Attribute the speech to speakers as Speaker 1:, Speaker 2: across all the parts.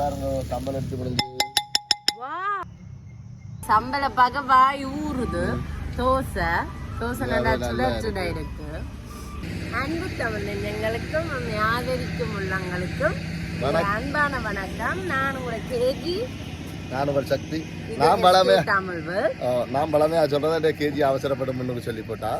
Speaker 1: பாருங்க சம்பளம் எடுத்து
Speaker 2: சம்பள பார்க்க வாய் ஊறுது. தோசை. தோசை நல்லா சுட சுட இருக்கு. அன்பு தமிழ் எங்களுக்கும் ஆதரிக்கும் உள்ளங்களுக்கும். அன்பான வணக்கம். நான் உங்களை கேஜி.
Speaker 1: நான் ஒரு சக்தி. நான் பலமே நான் பலமே சொல்றதா கேஜி அவசரப்படும் சொல்லி போட்டா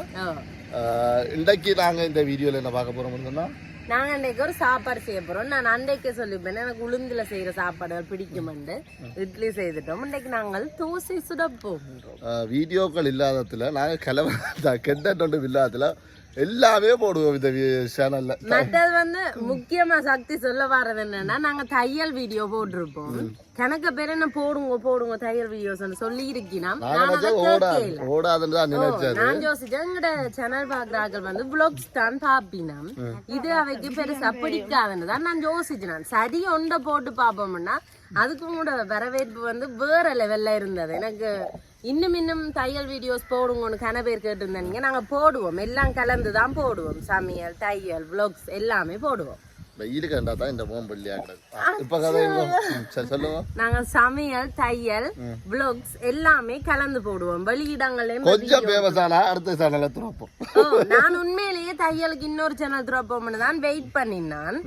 Speaker 1: இன்றைக்கு நாங்க இந்த வீடியோல என்ன பார்க்க போறோம்னு சொன்னா
Speaker 2: நாங்க அன்றைக்கு ஒரு சாப்பாடு செய்ய போறோம். நான் அன்றைக்கே சொல்லிப்பேன் எனக்கு உளுந்துல செய்யற சாப்பாடு பிடிக்குமெண்டு. இட்லி செய்துட்டோம். இன்னைக்கு நாங்கள் தோசை சுட போகின்றோம்.
Speaker 1: வீடியோக்கள் இல்லாததுல நாங்க கிளம்ப கெட்ட ஒன்றும் இல்லாததுல எல்லாமே போடுவோம் இந்த சேனல்ல
Speaker 2: மற்றது வந்து முக்கியமா சக்தி சொல்ல வர்றது என்னன்னா நாங்க தையல் வீடியோ போட்டிருப்போம். கணக்க பேர் என்ன? போடுங்க போடுங்க தையல் வீடியோஸ் சொல்லி இருக்கினா
Speaker 1: ஓடாதுன்னு தான் நினைச்சேன்
Speaker 2: நான் யோசிச்சேன் எங்கட சேனல் பாக்குறாக்கள் வந்து vlogs தான் பாப்பினா இது அவைக்கு பெருசா பிடிக்காதுன்னு தான் நான் யோசிச்சேன் சரி ஒண்ட போட்டு பாப்போம்னா அதுக்கு கூட வரவேற்பு வந்து வேற லெவல்ல இருந்தது. எனக்கு இன்னும் இன்னும் தையல் வீடியோஸ் போடுங்கன்னு கன பேர் கேட்டிருந்தாங்க நாங்க போடுவோம். எல்லாம் கலந்து தான் போடுவோம். சமையல் தையல் vlogs எல்லாமே போடுவோம்.
Speaker 1: கண்டா தான் இந்த
Speaker 2: நாங்க சமையல் தையல் எல்லாமே கலந்து போடுவோம். வெளியிடங்களையும்
Speaker 1: கொஞ்சம் ஃபேமஸ் ஆனா அடுத்த சேனல்ல துறப்போம்.
Speaker 2: ஓ, நான் உண்மையிலேயே தையலுக்கு இன்னொரு சேனல் துறப்போம்னு தான் வெயிட் பண்ணினான்.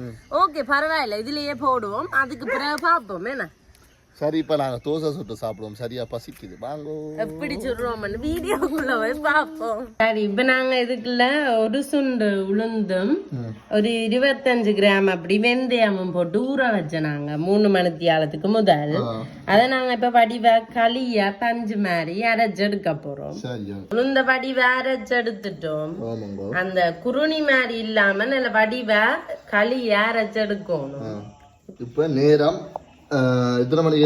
Speaker 2: ஓகே பரவாயில்ல. இதுலயே போடுவோம். அதுக்கு பிறகு பார்ப்போம். என்ன?
Speaker 1: சரி இப்ப நாங்க தோசை சுட்டு சாப்பிடுவோம். சரியா பசிக்குது. வாங்கோ.
Speaker 2: எப்படி சொல்றோம்னு வீடியோக்குள்ள போய் பார்ப்போம். சரி இப்ப நாங்க இதுக்குள்ள ஒரு சுண்டு உளுந்தும் ஒரு இருபத்தஞ்சு கிராம் அப்படி வெந்தயமும் போட்டு ஊற வச்ச நாங்க மூணு மணித்தியாலத்துக்கு முதல். அதை நாங்க இப்ப வடிவ களியா பஞ்சு மாதிரி அரைச்செடுக்க போறோம். உளுந்த வடிவ அரைச்செடுத்துட்டோம்
Speaker 1: ஆமாங்க.
Speaker 2: அந்த குருணி மாதிரி இல்லாம நல்ல வடிவ களி அரைச்செடுக்கணும்.
Speaker 1: இப்ப நேரம் எத்தனை மணி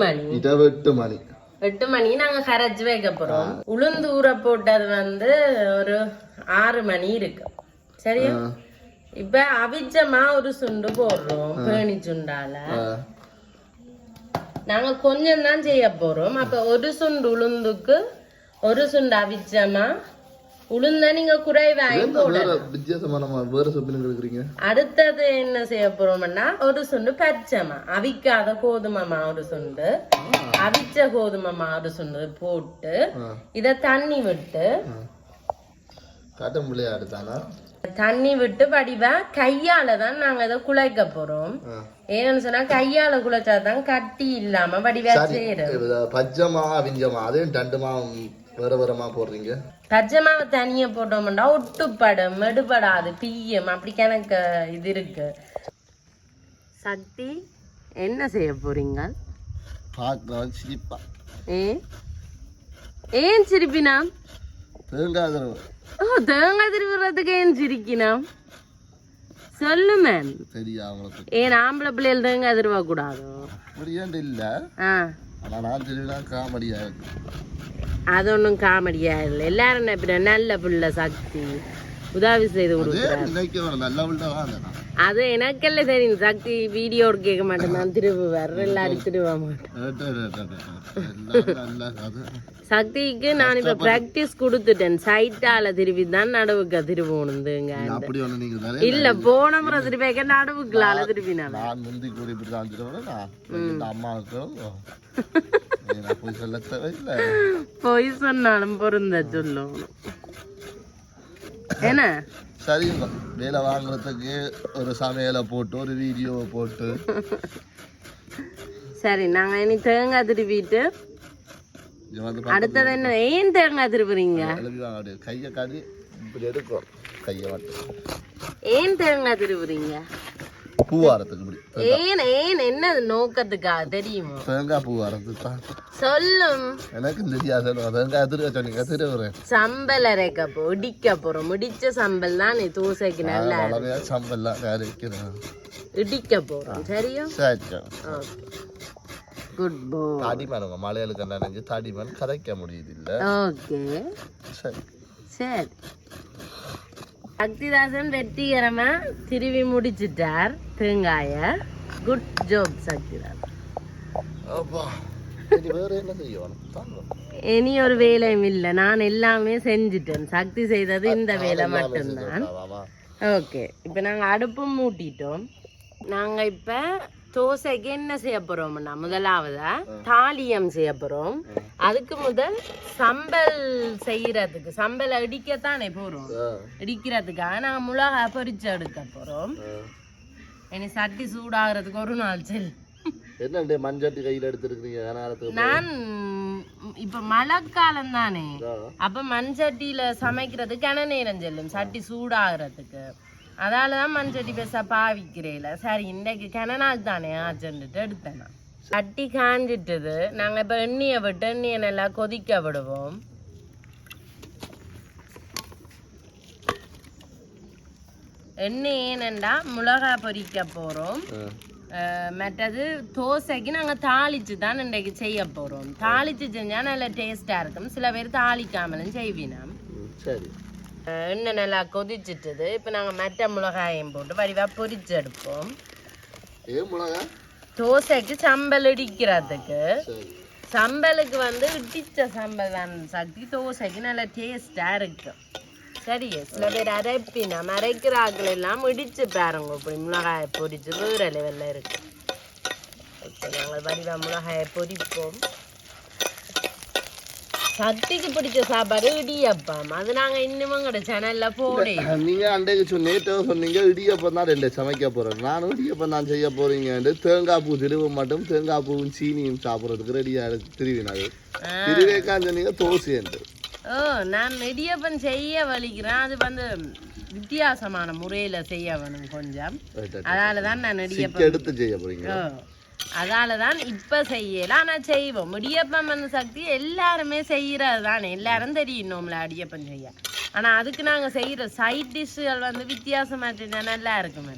Speaker 2: மணி
Speaker 1: இரவு எட்டு மணி
Speaker 2: எட்டு மணி நாங்க கரைச்சு வைக்க போறோம் உளுந்து ஊற போட்டது வந்து ஒரு ஆறு மணி இருக்கு சரியா. இப்ப அவிச்சமா ஒரு சுண்டு போடுறோம் பேணி சுண்டால. நாங்க கொஞ்சம் தான் செய்ய போறோம் அப்ப ஒரு சுண்டு உளுந்துக்கு ஒரு சுண்டு அவிச்சமா உளுந்த நீங்க போட
Speaker 1: வேற வித்தியாசமான இருக்கிறீங்க
Speaker 2: அடுத்தது என்ன செய்ய போறோம்னா ஒரு சுண்டு பச்சைமா. அவிக்காத கோதுமை மா ஒரு சுண்டு. அவிச்ச கோதுமை மா ஒரு சுண்டு போட்டு. இத தண்ணி விட்டு தண்ணி விட்டு வடிவா கையால தான் நாங்க இதை குழைக்க போறோம். ஏன்னு சொன்னா கையால குழைச்சாதான் கட்டி இல்லாம வடிவா செய்யறோம்
Speaker 1: பச்சைமா விஞ்சமா அதையும் ரெண்டுமா வேற வேறமா போடுறீங்க?
Speaker 2: பச்சை மாவை தனியா போட்டோம்னா ஒட்டுப்படும் மெடுபடாது பிய்யம். அப்படி கணக்கு இது இருக்கு. சக்தி என்ன செய்ய போறீங்க?
Speaker 1: பார்க்கலாம் சிரிப்பா.
Speaker 2: ஏ? ஏன் சிரிப்பினா?
Speaker 1: தேங்காய்
Speaker 2: ஓ தேங்காய் திருவுறதுக்கு ஏன் சிரிக்கினா? சொல்லு மேம்
Speaker 1: தெரியா
Speaker 2: ஏன் ஆம்பளை பிள்ளைகள் தேங்காய் திருவ கூடாதோ
Speaker 1: இல்ல?
Speaker 2: ஆ.
Speaker 1: நான் காமெடியா இருக்கு
Speaker 2: அது ஒன்றும் காமெடியா இல்லை எல்லாரும் நினைப்பின நல்ல பிள்ளை சக்தி. உதவி செய்து கொடுக்குறாரு. அது எனக்கெல்லாம் தெரியும் சக்தி வீடியோ கேட்க மாட்டேன். நான் திருவுவார் எல்லாரும் மாட்டேன். சக்திக்கு நான் இப்ப பிராக்டிஸ் கொடுத்துட்டேன். சைட்டால திருப்பி தான் நடுவுக்கு
Speaker 1: நிறைய
Speaker 2: இல்ல போன முறை திருப்பி நடுவுக்குலால திருப்பி நான்
Speaker 1: முந்தி நான் போய்
Speaker 2: சொன்னாலும் பொருந்த சொல்லணும் என்ன?
Speaker 1: சரிங்க வேலை வாங்குறதுக்கு ஒரு சமையலை போட்டு ஒரு வீடியோவை போட்டு.
Speaker 2: சரி நாங்க இனி தேங்காய் திருப்பிட்டு
Speaker 1: வந்து
Speaker 2: அடுத்தது என்ன ஏன் தேங்காய் திருப்புறீங்க
Speaker 1: கையை காட்டி இப்படி எடுக்கும் கையை மட்டும்.
Speaker 2: ஏன் தேங்காய் திருப்புறீங்க
Speaker 1: பூ வாரத்துக்கு இப்படி
Speaker 2: ஏன் ஏன் என்ன நோக்கத்துக்கா? தெரியுமா?
Speaker 1: தேங்காய் பூ வாரத்துக்கு தான்
Speaker 2: சொல்லும்.
Speaker 1: எனக்கு தெரியாது. தேங்காய் திருவ சொன்னீங்க திருவுறேன்
Speaker 2: சம்பல் அரைக்க போ இடிக்க போறோம். இடிச்ச சம்பல் தான் நீ தோசைக்கு நல்லா
Speaker 1: வளமையா சம்பல்லாம் வேறு வைக்கிறேன்
Speaker 2: இடிக்க போறோம். சரியா?
Speaker 1: சரி.
Speaker 2: குட் போ
Speaker 1: தாடிமானுங்க மலையாளுக்கு நினைஞ்சு தாடிமான் கதைக்க முடியுது இல்ல?
Speaker 2: ஓகே
Speaker 1: சரி.
Speaker 2: சரி. சக்திதாசன் வெற்றிகரமா திருவி முடிச்சிட்டார். தேங்காய. Good job Sakthidasan.
Speaker 1: இனி
Speaker 2: ஒரு வேலையும் இல்லை. நான் எல்லாமே செஞ்சுட்டேன். சக்தி செய்தது இந்த வேலை மட்டும்தான். ஓகே இப்போ நாங்கள் அடுப்பும் மூட்டிட்டோம். நாங்கள் இப்போ தோசைக்கு என்ன செய்ய போறோம்னா முதலாவதா தாலியம் செய்ய போறோம். அதுக்கு முதல் சம்பல் செய்யறதுக்கு சம்பல் இடிக்கத்தானே போறோம்.
Speaker 1: ஆ,
Speaker 2: இடிக்கிறதுக்காக நாங்க மிளகா பொரிச்சு எடுக்க போறோம். இனி சட்டி சூடாகிறதுக்கு ஒரு நாள் செல்.
Speaker 1: என்ன மண்சட்டி கையில் எடுத்துருக்கீங்க
Speaker 2: நான் இப்ப மழைக்காலம் தானே. அப்ப மண் சட்டியில சமைக்கிறது கன நேரம் செல்லும் சட்டி சூடாகிறதுக்கு. அதால தான் மண் சட்டி பெருசா பாவிக்கிறேல. சரி இன்றைக்கு கன நாள் தானே ஆச்சுன்னுட்டு எடுத்தேன்? நான். சட்டி காஞ்சிட்டுது. நாங்க இப்ப எண்ணெயை விட்டு எண்ணெயை நல்லா கொதிக்க விடுவோம். எண்ணெய் ஏனெண்டா? மிளகா பொரிக்க போறோம். அஹ் மற்றது தோசைக்கு நாங்கள் தாளிச்சு தான் இன்றைக்கு செய்ய போகிறோம் தாளிச்சு செஞ்சால் நல்ல டேஸ்ட்டாக இருக்கும். சில பேர் தாளிக்காமலும் செய்வினோம்.
Speaker 1: சரி.
Speaker 2: எண்ணெய் நல்லா கொதிச்சிட்டுது. இப்போ நாங்கள் மற்ற மிளகாயம் போட்டு வடிவாக பொரிச்சு எடுப்போம் தோசைக்கு சம்பல் இடிக்கிறதுக்கு. சம்பலுக்கு வந்து இடிச்ச சம்பல் தான். சக்தி தோசைக்கு நல்ல டேஸ்டாக இருக்கும் சரி சில பேர் அரைப்பினம் அரைக்கிற ஆக்கள் எல்லாம் இடிச்சு பாருங்க. இப்படி மிளகாயை பொரிச்சு வேறு லெவலில் இருக்கு. ஓகே நாங்கள் வடிவா மிளகாயை பொரிப்போம். சக்திக்கு பிடிச்ச சாப்பாடு இடியப்பம். அது நாங்கள் இன்னும் எங்களோட சேனலில் போடே.
Speaker 1: நீங்க அன்றைக்கு சொன்ன நேற்று சொன்னீங்க இடியப்பம் தான் ரெண்டு சமைக்க போறேன் நானும் இடியப்பம் தான் செய்ய போறீங்க. தேங்காய் பூ திருவ மட்டும் தேங்காய் பூவும் சீனியும் சாப்பிட்றதுக்கு ரெடியா திருவினாது திருவேக்கான்னு சொன்னீங்க தோசைன்ட்டு
Speaker 2: ஓ நான் இடியப்பம் செய்ய வலிக்கிறேன். அது வந்து வித்தியாசமான முறையில் செய்ய வேணும் கொஞ்சம். அதனால தான் நான் இடியப்பம்
Speaker 1: எடுத்து செய்ய போறீங்க.
Speaker 2: அதால தான் இப்ப செய்யல. ஆனா செய்வோம். இடியப்பம் வந்து சக்தி எல்லாருமே செய்யறது தானே எல்லாரும் தெரியணும்ல இடியப்பம் செய்ய. ஆனா அதுக்கு நாங்க செய்யற சைட் டிஷ்கள் வந்து வித்தியாசமா நல்லா இருக்குமே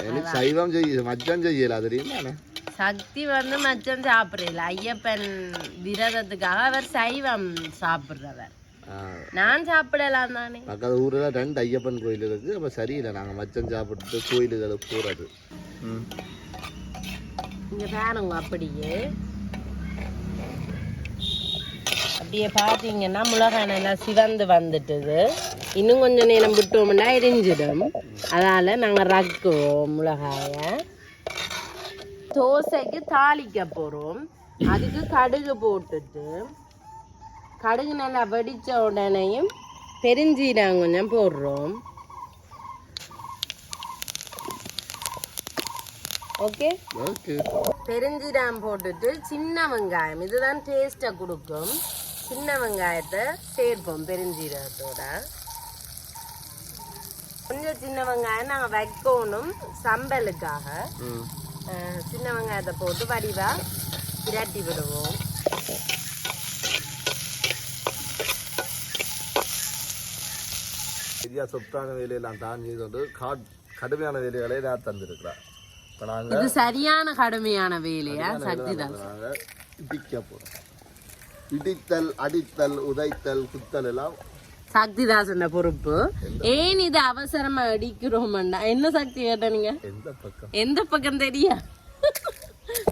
Speaker 1: எனக்கு சைவம் செய்ய மச்சம் செய்யல. தெரியுமா
Speaker 2: சக்தி வந்து மச்சம் சாப்பிடல ஐயப்பன் விரதத்துக்காக அவர் சைவம் சாப்பிடுறவர். நான் சாப்பிடலாம் தானே.
Speaker 1: பக்கத்து ஊர்ல ரெண்டு ஐயப்பன் கோயில் இருக்கு. அப்ப சரியில்லை. நாங்க மச்சம் சாப்பிட்டு கோயிலுகளுக்கு போறது. ம்.
Speaker 2: இங்கே பாருங்க அப்படியே. அப்படியே பார்த்தீங்கன்னா மிளகாய் நல்லா சிவந்து வந்துட்டுது. இன்னும் கொஞ்சம் நேரம் விட்டோம்னா எரிஞ்சிடும். அதால நாங்கள் ரக்குவோம் மிளகாய. தோசைக்கு தாளிக்க போகிறோம் அதுக்கு கடுகு போட்டுட்டு கடுகு நல்லா வெடிச்ச உடனேயும் பெருஞ்சீரகம் கொஞ்சம் போடுறோம். ஓகே
Speaker 1: ஓகே
Speaker 2: பெருஞ்சீரகம் போட்டுட்டு சின்ன வெங்காயம். இதுதான் டேஸ்ட்டை கொடுக்கும். சின்ன வெங்காயத்தை சேர்ப்போம் பெருஞ்சீரகத்தோட. கொஞ்சம் சின்ன வெங்காயம் நாங்கள் வைக்கணும் சம்பலுக்காக. சின்ன வெங்காயத்தை போட்டு வடிவா பிரட்டி விடுவோம்.
Speaker 1: சரியா சொத்தான வேலையெல்லாம் தான் செய்து காட் கடுமையான வேலைகளை நான் தந்திருக்கிறேன் இப்போ நாங்கள்
Speaker 2: இது சரியான கடுமையான வேலையா? சக்தி தான்
Speaker 1: நாங்கள் இடிக்க போகிறோம் இடித்தல் அடித்தல் உதைத்தல் குத்தல் எல்லாம்
Speaker 2: சக்திதாசன பொறுப்பு. ஏன் இது அவசரமா அடிக்கிறோம்டா என்ன சக்தி கேட்ட நீங்க?
Speaker 1: எந்த பக்கம்?
Speaker 2: எந்த பக்கம் தெரியா?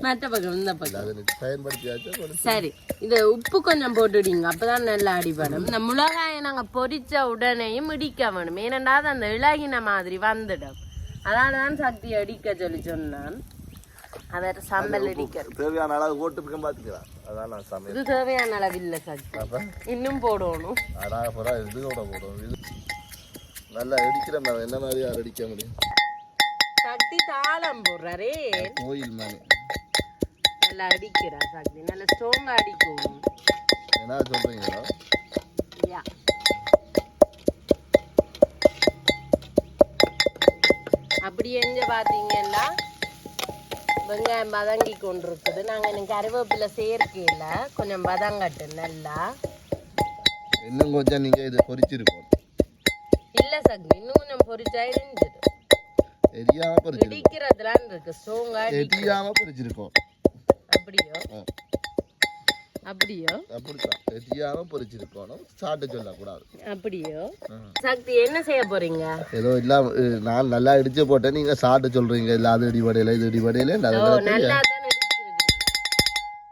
Speaker 2: மற்ற பக்கம் இந்த பக்கம். சரி இது உப்பு கொஞ்சம் போட்டுடிங்க. அப்பதான் நல்லா அடிபடும். இந்த மிளகாயை நாங்க பொரிச்ச உடனேயும் இடிக்க வேணும். ஏனெண்டா அது அந்த இளகின மாதிரி வந்துடும். அதனால தான் சக்தி அடிக்க சொல்லி சொன்னான். அவர் சம்பல் இடிக்க
Speaker 1: தேவையான அளவு ஓட்டு பார்த்துக்கலாம் அதான் நான் சமையல்.
Speaker 2: இது தேவையான அளவில்லை சக்தி.
Speaker 1: அப்போ.
Speaker 2: இன்னும் போடணும்.
Speaker 1: அடாக போகிறா இதோட போடுவோம் இது நல்லா இடிக்கிற நம்ம என்ன மாதிரி யார் அடிக்க முடியும்?
Speaker 2: சக்தி தாளம் போடுறாரே.
Speaker 1: கோயில் மாதிரி.
Speaker 2: நல்லா அடிக்கிறா சக்தி. நல்லா ஸ்ட்ராங்கா அடிக்கும்.
Speaker 1: என்ன சொல்கிறீங்களோ
Speaker 2: அப்படி எங்க பாத்தீங்கன்னா வெங்காயம் வதங்கி கொண்டிருக்குது நாங்க இன்னும் கருவேப்பிலை சேர்க்கையில கொஞ்சம் வதங்கட்டு நல்லா.
Speaker 1: இன்னும் கொஞ்சம் நீங்கள் இது பொரிச்சிருக்கோம்
Speaker 2: இல்ல சக்தி இன்னும் கொஞ்சம் பொரிச்சா இருந்துது
Speaker 1: எரியாமல் பொரிச்சிருக்கோம்
Speaker 2: இடிக்கிறதுலாம் இருக்கு ஸ்ட்ராங்கா
Speaker 1: எரியாமல் பொரிச்சிருக்கோம்
Speaker 2: அப்படியோ. அப்படியோ?
Speaker 1: அப்படித்தான். எரியாமல் பொரிச்சிருக்கணும் சாப்பிட்டு சொல்லக்கூடாது.
Speaker 2: அப்படியோ. சக்தி என்ன செய்ய போறீங்க?
Speaker 1: ஏதோ இல்லாம அஹ், நான் நல்லா இடிச்சு போட்டேன். நீங்க சாப்பிட்டு சொல்றீங்க. இல்ல அது இடிபடையில இது இடிபடையில
Speaker 2: நல்லா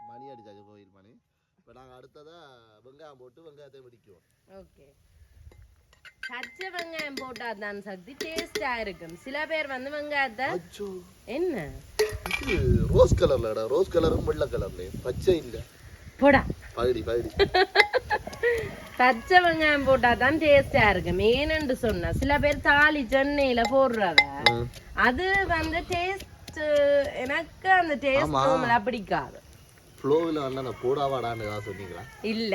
Speaker 1: மணி அடிச்சாச்சு கோயில் மணி. இப்போ நாங்கள் அடுத்ததா வெங்காயம் போட்டு வெங்காயத்தை வெடிக்குவோம்.
Speaker 2: ஓகே. பச்சை வெங்காயம் போட்டா தான் சக்தி டேஸ்டா இருக்கும். சில பேர் வந்து வெங்காயத்தை என்ன?
Speaker 1: ரோஸ் கலர்லடா ரோஸ் கலரும் வெள்ளை கலர்லயும் பச்சை இல்ல.
Speaker 2: போடா. பச்சை வெங்காயம் போட்டா தான் டேஸ்டா இருக்கும். ஏனென்று சொன்னா சில பேர் தாலி சென்னையில போடுறவ
Speaker 1: ம்.
Speaker 2: அது வந்து டேஸ்ட் எனக்கு அந்த டேஸ்ட். பிடிக்காது.
Speaker 1: ஃப்ளோவில் வந்து அந்த போடாவாடான்னு ஏதாவது சொன்னீங்களா?
Speaker 2: இல்ல.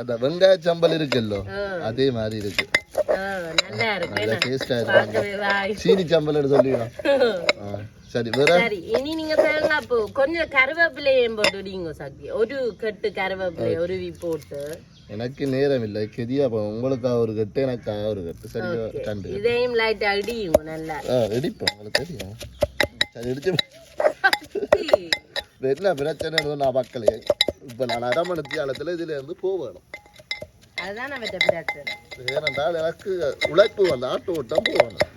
Speaker 1: அந்த வெங்காய சம்பல் இருக்குல்லோ அதே மாதிரி இருக்கு.
Speaker 2: நல்லா?
Speaker 1: டேஸ்டா இருக்கு. சீனி சம்பல் சொல்லிடலாம் ஆ, சரி வேற?
Speaker 2: சரி இனி நீங்க தேங்காய் பூ கொஞ்சம் கருவேப்பிலையும் போட்டு விடுங்க சக்தி. ஒரு கட்டு கருவேப்பிலை உருவி போட்டு.
Speaker 1: எனக்கு நேரம் இல்லை. கெதியா உங்களுக்காக ஒரு கட்டு எனக்காக ஒரு கட்டு. சரியா கண்டு.
Speaker 2: இதையும் லைட் அடியுங்க நல்லா.
Speaker 1: ஆ இடிப்போம். உங்களுக்கு தெரியும். சரி இடிச்சு என்ன பிரச்சனை நான் பார்க்கலையே இப்போ நான் அரமணத்தி காலத்தில் இதுல இருந்து போவேணும் ஏனென்றால் எனக்கு உழைப்பு வந்து ஆட்டு ஓட்டம் போகணும்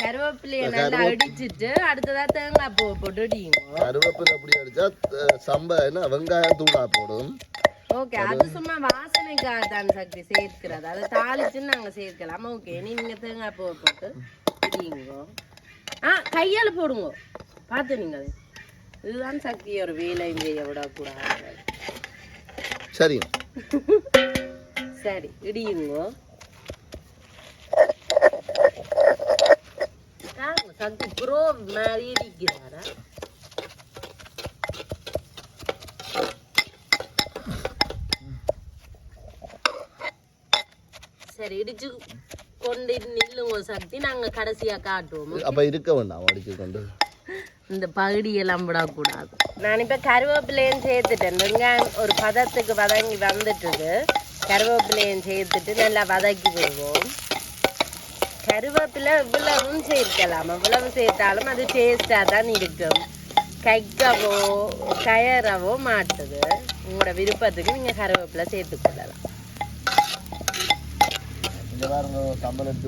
Speaker 2: கருவேப்பிலைய நல்லா அடிச்சிட்டு அடுத்ததா தேங்காய் பூ போட்டு
Speaker 1: கருவேப்பிலை அப்படி அடிச்சா சம்ப என்ன வெங்காயம் தூளா போடும்
Speaker 2: ஓகே அது சும்மா வாசனைக்காக தான் சக்தி சேர்க்கிறது அதை தாளிச்சுன்னு நாங்க சேர்க்கலாம் ஓகே நீங்க தேங்காய் பூ போட்டு அடியுங்க ஆ கையால போடுங்க பார்த்து நீங்க அது. இதுதான் சக்தி ஒரு வேலையும் செய்ய விடக்கூடாது.
Speaker 1: சரிங்க
Speaker 2: சரி இடியுங்க. சக்தி ப்ரோ மாதிரி இருக்கிறாரா சரி இடிச்சு கொண்டு நில்லுங்க சக்தி. நாங்க கடைசியா காட்டுவோம்
Speaker 1: அப்ப இருக்க வேண்டாம் அடிச்சு கொண்டு.
Speaker 2: இந்த பகுடியெல்லாம் விடக்கூடாது. நான் இப்போ கருவேப்பிலையும் சேர்த்துட்டேன். வெங்காயம் ஒரு பதத்துக்கு வதங்கி வந்துட்டுது. கருவேப்பிலையும் சேர்த்துட்டு நல்லா வதக்கி விடுவோம். கருவேப்பிலை இவ்வளவும் சேர்க்கலாம். எவ்வளவு சேர்த்தாலும் அது டேஸ்டாக தான் இருக்கும். கைக்கவோ கயறவோ மாட்டுது. உங்களோட விருப்பத்துக்கு நீங்கள் கருவேப்பிலை சேர்த்துக்கொள்ளலாம்
Speaker 1: இந்த பாருங்க சம்பளம்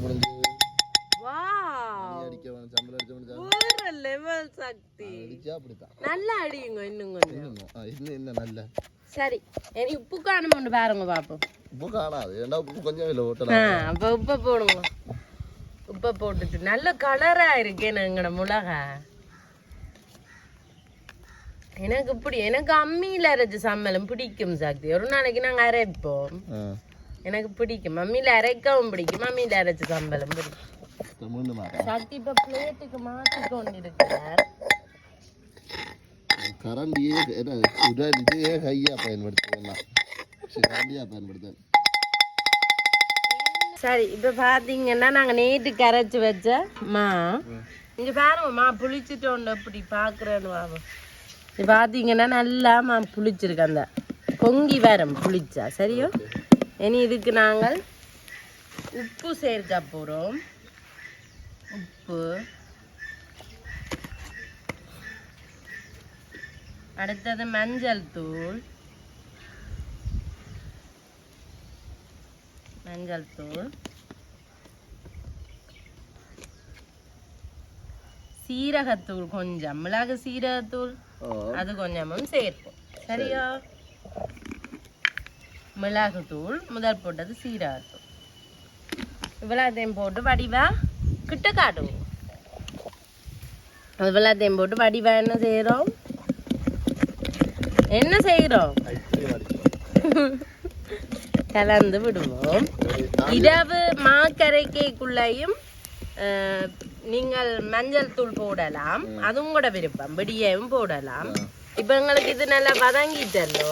Speaker 2: லெவல் சக்தி நல்லா அடியுங்க இன்னும் கொஞ்சம்.
Speaker 1: என்ன நல்ல.
Speaker 2: சரி எனக்கு உப்பு காணும் ஒன்று பாருங்க பாப்போம்.
Speaker 1: உப்பு காணாது ஏன்னா உப்பு கொஞ்சம் இல்லை ஓட்டலாம்
Speaker 2: அப்போ உப்பை போடுங்க உப்பை போட்டுட்டு நல்ல கலரா இருக்கேன் எங்கட மிளகா. எனக்கு இப்படி எனக்கு அம்மியில அரைச்ச சம்பளம் பிடிக்கும் சக்தி. ஒரு நாளைக்கு நாங்க அரைப்போம். எனக்கு பிடிக்கும். அம்மியில அரைக்கவும் பிடிக்கும். அம்மியில அரைச்ச சம்பளம் பிடிக்கும்.
Speaker 1: தமிழ்னு மாறா
Speaker 2: சக்தி இப்ப பிளேட்டுக்கு மாற்றி கொண்டிருக்கிறார்
Speaker 1: கரண்டியே என்ன உடல் இதையே கையா பயன்படுத்துவேன் கரண்டியா பயன்படுத்துவேன்.
Speaker 2: சரி இப்ப பாத்தீங்கன்னா நாங்க நேற்று கரைச்சு வச்ச மா. இங்க பாருங்க மா புளிச்சிட்டோண்டு அப்படி பாக்குறேன்னு வாங்க இது பாத்தீங்கன்னா நல்லா மா புளிச்சிருக்கு அந்த பொங்கி வரும் புளிச்சா சரியோ? இனி இதுக்கு நாங்கள் உப்பு சேர்க்க போறோம். உப்பு. அடுத்தது மஞ்சள் தூள். மஞ்சள் தூள். சீரகத்தூள் கொஞ்சம். மிளகு சீரகத்தூள். அது கொஞ்சமும் சேர்ப்போம். சரியா? மிளகுத்தூள். முதல் போட்டது சீரகத்தூள். இவ்வளோத்தையும் போட்டு வடிவா? கிட்ட காட்டுவோம் இவ்வளோத்தையும் போட்டு வடிவா என்ன செய்கிறோம் என்ன செய்கிறோம் கலந்து விடுவோம் இரவு மாக்கரைக்கைக்குள்ளேயும் நீங்கள் மஞ்சள் தூள் போடலாம் அது உங்களோட விருப்பம் விடியவும் போடலாம் இப்போ எங்களுக்கு இது நல்லா வதங்கிட்டல்லோ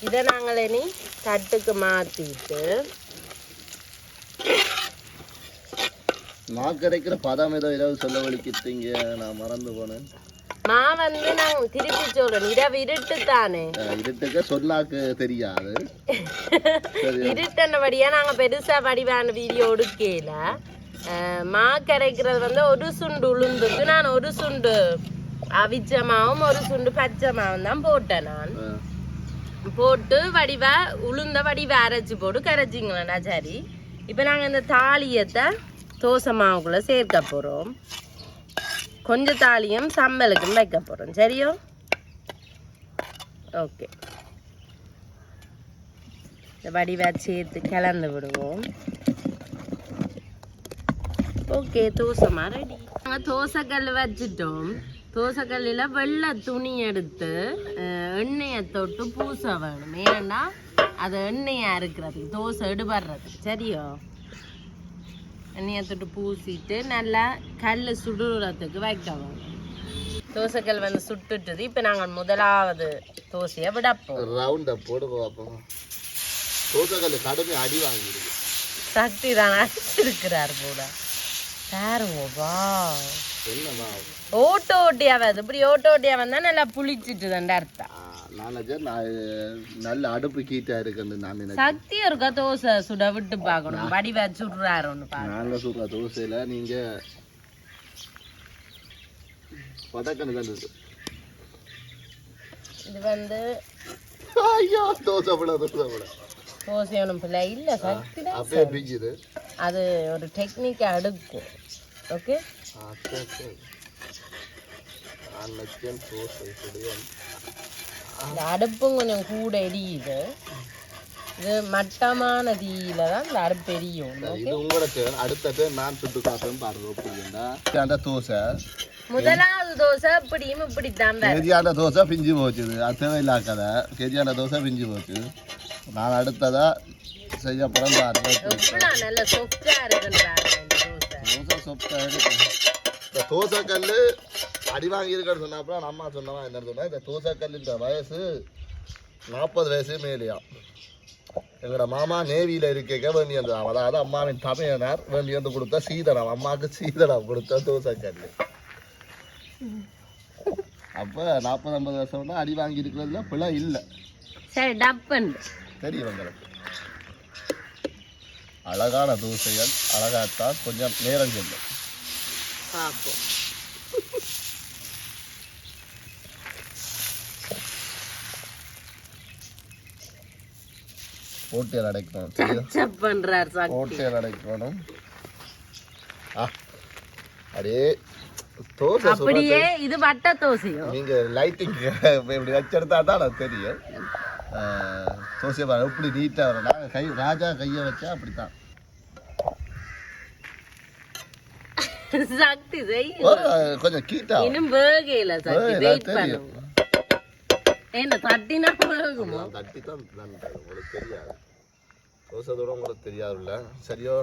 Speaker 2: இதை நாங்கள் இனி தட்டுக்கு மாற்றிட்டு
Speaker 1: நான் கிடைக்கிற பதம் ஏதோ ஏதாவது சொல்ல வலிக்கிட்டீங்க நான் மறந்து போனேன்.
Speaker 2: மா வந்து நாங்கள் திருப்பி சொல்றோம் இரவு இருட்டு தானே.
Speaker 1: இருட்டுக்க சொன்னாக்கு தெரியாது.
Speaker 2: இருட்டனபடியா நாங்க பெருசா வடிவான வீடியோ எடுக்கல. மா கரைக்கிறது வந்து ஒரு சுண்டு உளுந்துக்கு நான் ஒரு சுண்டு அவிச்ச மாவும் ஒரு சுண்டு பச்சை மாவும் தான் போட்டேன் நான். போட்டு வடிவா உளுந்த வடிவா அரைச்சி போட்டு கரைச்சிங்களா சரி. இப்போ நாங்கள் இந்த தாளியத்தை தோசை மாவுக்குள்ளே சேர்க்க போகிறோம் கொஞ்சம் தாலியும் சம்மலுக்கும் வைக்க போகிறோம் சரியோ? ஓகே. இந்த வடிவா சேர்த்து கிளந்து விடுவோம். ஓகே தோசைமா ரெடி நாங்கள் தோசைக்கல் வச்சுட்டோம். தோசைக்கல்லில் வெள்ளை துணி எடுத்து எண்ணெயை தொட்டு பூச வேணும். ஏன்னா அது எண்ணெயாக இருக்கிறதுக்கு தோசை எடுபடுறது சரியோ? எண்ணெயை தொட்டு பூசிட்டு நல்லா கல் சுடுறதுக்கு வைக்க வேணும் தோசைக்கல் வந்து சுட்டுட்டுது. இப்போ நாங்கள் முதலாவது தோசையை விடப்போம்.
Speaker 1: ரவுண்டை போடு பார்ப்போம் தோசைக்கல் கடுமை அடி வாங்கிடுது.
Speaker 2: சக்தி தான் அடிச்சிருக்கிறார் போல. பாருங்க வா.
Speaker 1: என்னமா
Speaker 2: ஓட்டோ ஓட்டியா வருது இப்படி ஓட்டோ ஓட்டியா வந்தா நல்லா புளிச்சிட்டு தான் அர்த்தம்.
Speaker 1: நான் நினைச்சேன் நான் நல்ல அடுப்பு கீட்டா இருக்குன்னு நான்
Speaker 2: சக்தி இருக்கா தோசை சுட விட்டு பார்க்கணும். வடிவா சுடுறாரு ஒன்று பாருங்க
Speaker 1: நாங்க சொல்ற தோசையில நீங்க பதக்கன்னு தான் இருக்கு
Speaker 2: இது வந்து
Speaker 1: ஐயோ தோசை விட தோசை விட
Speaker 2: தோசை ஒன்றும் பிள்ளை இல்ல சக்தி
Speaker 1: அப்படியே பிஞ்சுது.
Speaker 2: அது ஒரு டெக்னிக்கா எடுக்கும் ஓகே
Speaker 1: நான் தோசை
Speaker 2: இந்த அடுப்பும் கொஞ்சம் கூட எரியுது. இது மட்டமான தீயில தான் இந்த அடுப்பு எரியும்.
Speaker 1: இது உங்களோட turn. அடுத்த பேர் நான் சுட்டு காப்பேன் பாருங்க அந்த தோசை.
Speaker 2: முதலாவது தோசை இப்படியும் இப்படி தான்
Speaker 1: கேஜியாண்ட தோசை பிஞ்சு போச்சுது. அது தேவையில்லா கதை கேஜியாண்ட தோசை பிஞ்சு போச்சு. நான் அடுத்ததா செய்ய போகிறேன் பாருங்க.
Speaker 2: நல்ல சொக்கா இந்த தோசை.
Speaker 1: தோசை சொப்பை இந்த தோசை கல் அடி வாங்கி இருக்கன்னு சொன்னாப்புல நம்ம அம்மா சொன்னவா என்ன சொன்னா இந்த தோசை கல்லுன்ற வயசு நாற்பது வயசு மேலேயா. எங்களோட மாமா நேவியில் இருக்க வேண்டி வந்து அதாவது அம்மாவின் தமையனார் வேண்டி வந்து கொடுத்த சீதனம் அம்மாவுக்கு சீதனம் கொடுத்த தோசை கல் அப்போ நாற்பது ஐம்பது வருஷம்னா அடி வாங்கி இருக்கிறதுல பிள்ளை இல்லை.
Speaker 2: சரி டப்பன்
Speaker 1: தெரியும் உங்களுக்கு. அழகான தோசைகள் அழகாத்தான் கொஞ்சம் நேரம் செல்லும்.
Speaker 2: பார்ப்போம்
Speaker 1: போட்டியில் அடைக்கணும்
Speaker 2: பண்றார் சக்தி
Speaker 1: போட்டியில் அடைக்கணும். அப்படியே தோசை
Speaker 2: அப்படியே இது வட்ட தோசையோ?
Speaker 1: நீங்க லைட்டிங் இப்படி வச்செடுத்தா தான் தெரியும். தோசை எப்படி நீட்டாக வரும் கை ராஜா கையை வச்சா அப்படித்தான்.
Speaker 2: சக்தி செய்யும்
Speaker 1: கொஞ்சம் கீட்டா
Speaker 2: இன்னும் வேகையில சக்தி வெயிட். பண்ணுங்க என்ன தட்டினா
Speaker 1: நான் தட்டி தான் உங்களுக்கு தெரியாது. தோசை தூரம் உங்களுக்கு தெரியாதுல்ல. சரியோ?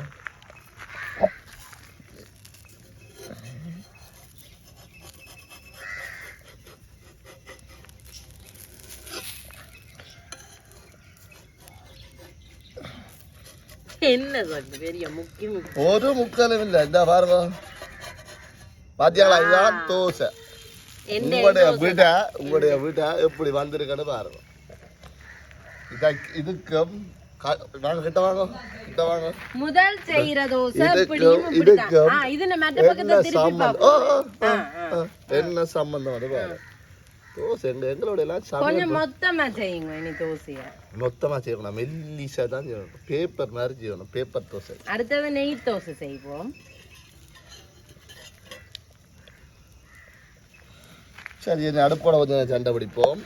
Speaker 2: என்ன சக்தி பெரிய முக்கிய முக்கிய
Speaker 1: ஒரு முக்காலும் இல்லை. இந்த பாருங்க. பாத்தியாளா இதுதான் தோசை. உங்களுடைய வீட்டை உங்களுடைய வீட்டை எப்படி வந்திருக்குன்னு பாருங்க. இதான் இதுக்கும் கா- வாங்க கிட்ட வாங்க கிட்ட வாங்க.
Speaker 2: முதல் செய்யற தோசை
Speaker 1: இதுக்கும்
Speaker 2: இப்படியும் இப்படிதான்
Speaker 1: இதுக்கும்
Speaker 2: ஆ, இது நம்ம மற்ற பக்கத்தை
Speaker 1: என்ன
Speaker 2: திருப்பி
Speaker 1: சம்பந்தம். என்ன அது பாரு தோசை எங்க எங்களோட எல்லாம் சமையல்
Speaker 2: கொஞ்சம் மொத்தமா செய்யுங்க இனி தோசைய.
Speaker 1: மொத்தமா செய்யணும் மெல்லிசா தான் செய்யணும். பேப்பர் மாதிரி செய்யணும் பேப்பர் தோசை.
Speaker 2: அடுத்தது நெய் தோசை செய்வோம்.
Speaker 1: சரி இனி அடுப்போட கொஞ்சம் சண்டை பிடிப்போம்.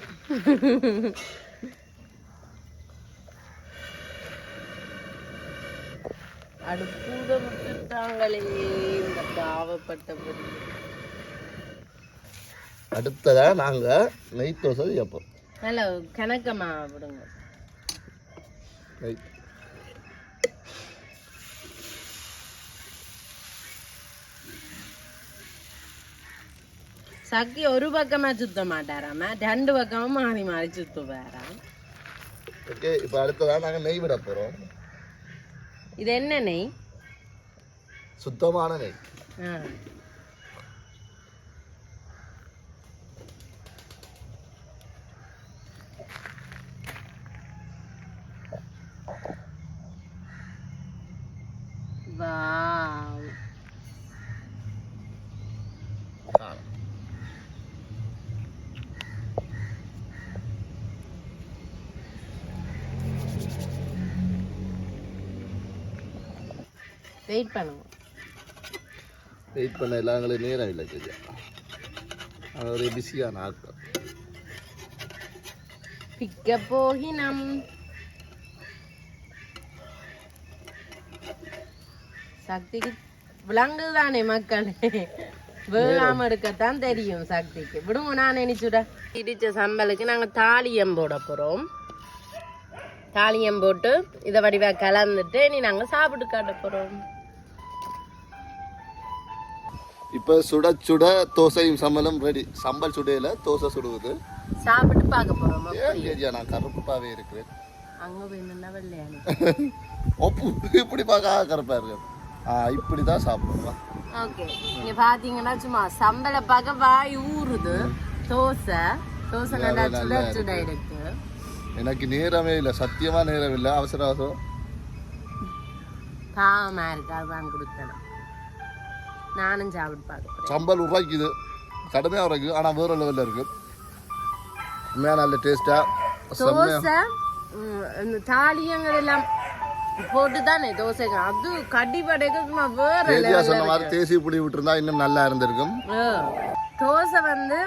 Speaker 2: அடுப்பூத விட்டுட்டாங்களே இந்த பாவப்பட்டபடி
Speaker 1: அடுத்ததா நாங்க நெய் தோசை செய்யப்போம்
Speaker 2: நல்ல கணக்கமா விடுங்க.
Speaker 1: நெய்
Speaker 2: சக்கி ஒரு பக்கமா சுத்த மாட்டாராம ரெண்டு பக்கமும் மாறி மாறி சுத்துவாராம்
Speaker 1: ஓகே இப்போ அடுத்ததா நாங்க நெய் விட போறோம்
Speaker 2: இது என்ன நெய்
Speaker 1: சுத்தமான நெய்
Speaker 2: ஆ. வெயிட் பண்ணுவோம்
Speaker 1: வெயிட் பண்ண எல்லாங்களும் நேரம் இல்லை கொஞ்சம் அது ஒரு பிஸியான ஆட்கள்
Speaker 2: பிக்க போகினம் சக்திக்கு விலங்குதானே மக்களே? விழாம எடுக்கத்தான் தெரியும் சக்திக்கு. விடுங்க நான் நினைச்சுட. இடிச்ச சம்பலுக்கு நாங்கள் தாலியம் போட போகிறோம் தாலியம் போட்டு இதை வடிவாக கலந்துட்டு இனி நாங்கள் சாப்பிட்டு காட்ட போகிறோம்
Speaker 1: இப்போ சுட சுட தோசையும் சம்பளம் ரெடி சம்பல் சுடையில தோசை சுடுவது.
Speaker 2: சாப்பிட்டு பார்க்க போறோம்
Speaker 1: நான் கருப்பாவே இருக்கிறேன்.
Speaker 2: அங்க போய் நின்னா வெள்ளையானு
Speaker 1: ஒப்பு இப்படி பார்க்க கருப்பா இருக்கு. ஆ இப்படி தான் சாப்பிடுவோம்.
Speaker 2: ஓகே. இங்க பாத்தீங்கன்னா சும்மா சம்பள பார்க்க வாய் ஊறுது. தோசை. தோசை நல்லா சுட சுட இருக்கு.
Speaker 1: எனக்கு நேரமே இல்லை. சத்தியமா நேரம் இல்லை. அவசர அவசரம்.
Speaker 2: பாவமா இருக்கு. அதுதான் கொடுத்தேன். நானும் சாப்பிட்டு பார்க்க போறேன்
Speaker 1: சம்பல் உருவாக்கிது. கடுமையாக இருக்கு ஆனால் வேற லெவலில் இருக்கு. உண்மையாக நல்ல டேஸ்ட்டாக
Speaker 2: தோசை தாலியங்கள் எல்லாம் போட்டு தானே தோசைங்க அது கடி படைக்கு சும்மா வேற.
Speaker 1: சொன்ன மாதிரி தேசி புளி விட்டுருந்தா இன்னும் நல்லா இருந்திருக்கும்.
Speaker 2: தோசை வந்து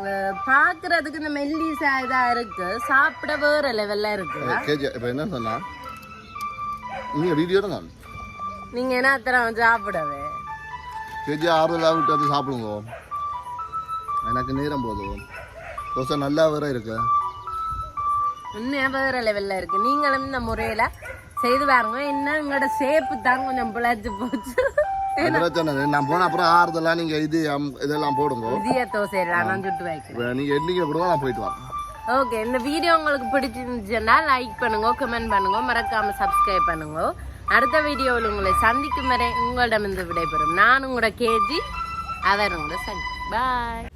Speaker 2: அஹ், பாக்குறதுக்கு இந்த மெல்லிசா இதா இருக்கு. சாப்பிட வேற லெவல்ல இருக்கு.
Speaker 1: கேஜி இப்போ என்ன சொன்னா? நீங்கள் வீடியோ தான்?
Speaker 2: நீங்க என்ன தரம் சாப்பிடவே?
Speaker 1: கேஜி ஆறுதலாக விட்டு வந்து சாப்பிடுங்க. எனக்கு நேரம் போதும் தோசை நல்லா வேற இருக்கு.
Speaker 2: இன்னும் வேற லெவல்ல இருக்கு? நீங்களும் இந்த முறையில செய்து பாருங்க. என்ன உங்களோட சேப்பு தான் கொஞ்சம் பிழைச்சு போச்சு.
Speaker 1: நான் போன அப்புறம் ஆறுதலாக நீங்கள் இது இதெல்லாம் போடுங்க.
Speaker 2: இதிய தோசை நான் சுட்டு வைக்கிறேன்.
Speaker 1: நீங்கள் என்னைக்கு போடுங்க நான் போயிட்டு வரேன்.
Speaker 2: ஓகே இந்த வீடியோ உங்களுக்கு பிடிச்சிருந்துச்சுன்னா லைக் பண்ணுங்க கமெண்ட் பண்ணுங்க. மறக்காம சப்ஸ்கிரைப் பண்ணுங்க. அடுத்த வீடியோவில் உங்களை சந்திக்கும் வரை உங்களிடமிருந்து விடைபெறும். நான் உங்களோட கேஜி அவர் உங்களோட சந்தி பாய்